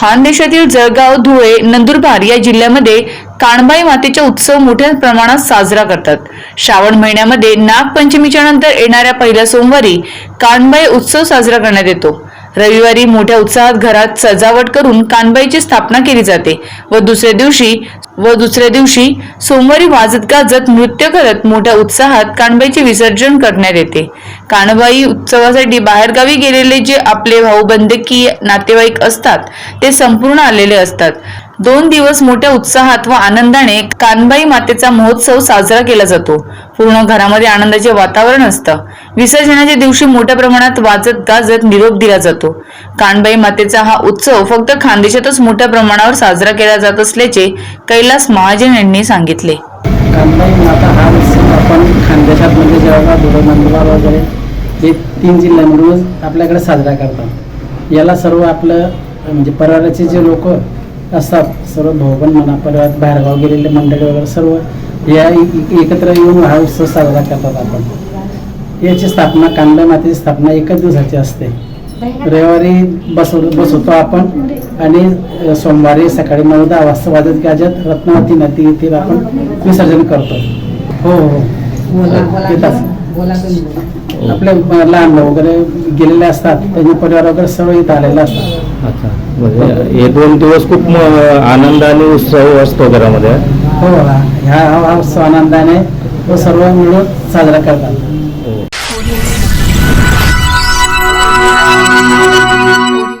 खानदेशातील जळगाव धुळे नंदुरबार या जिल्ह्यामध्ये काणबाई मातेचा उत्सव मोठ्या प्रमाणात साजरा करतात. श्रावण महिन्यामध्ये नागपंचमीच्या नंतर येणाऱ्या पहिल्या सोमवारी काणबाई उत्सव साजरा करण्यात येतो. रविवारी मोठ्या उत्साहात घरात सजावट करून कानबाईची स्थापना केली जाते व दुसऱ्या दिवशी व दुसऱ्या दिवशी सोमवारी वाजत गाजत नृत्य करत मोठ्या उत्साहात कानबाईचे विसर्जन करण्यात येते. कानबाई उत्सवासाठी बाहेरगावी गेलेले जे आपले भाऊबंधकीय नातेवाईक असतात ते संपूर्ण आलेले असतात. दोन दिवस मोठ्या उत्साहात व आनंदाने कानबाई मातेचा महोत्सव साजरा केला जातो. पूर्ण घरामध्ये आनंदाचे वातावरण असतं. विसर्जनाच्या दिवशी मोठ्या प्रमाणात वाजत गाजत निरोप दिला जातो. कानबाई मातेचा हा उत्सव फक्त खानदेशातच मोठ्या प्रमाणावर साजरा केला जात असल्याचे कैलास महाजन यांनी सांगितले. कांदाई माता हा उत्सव आपण खानदेशात म्हणजे जळगाव धुळे नंदुरबार वगैरे हे तीन जिल्ह्यांमधून आपल्याकडे साजरा करतात. याला सर्व आपलं म्हणजे परिवाराचे जे लोक असतात सर्व भाऊबंद म्हणा परिवारात बाहेरगाव गेलेले मंडळी वगैरे सर्व या एकत्र येऊन हा उत्सव साजरा करतात आपण. याची स्थापना कांदा मातेची स्थापना एकच दिवसाची असते. रविवारी बसव बसवतो आपण. आणि सोमवारी सकाळी नऊ दहा वाजता वाजत गाजत रत्नावती नदी येथे आपण विसर्जन करतो. हो हो. येतात. आपले लहान वगैरे गेलेले असतात. त्यांचे परिवार वगैरे सर्व इथं आलेले असतात. अच्छा. म्हणजे हे दोन दिवस खूप आनंद आणि उत्सव असतो घरामध्ये. हो हा ह्या हा उत्सव आनंदाने तो सर्व मिळून साजरा करतात.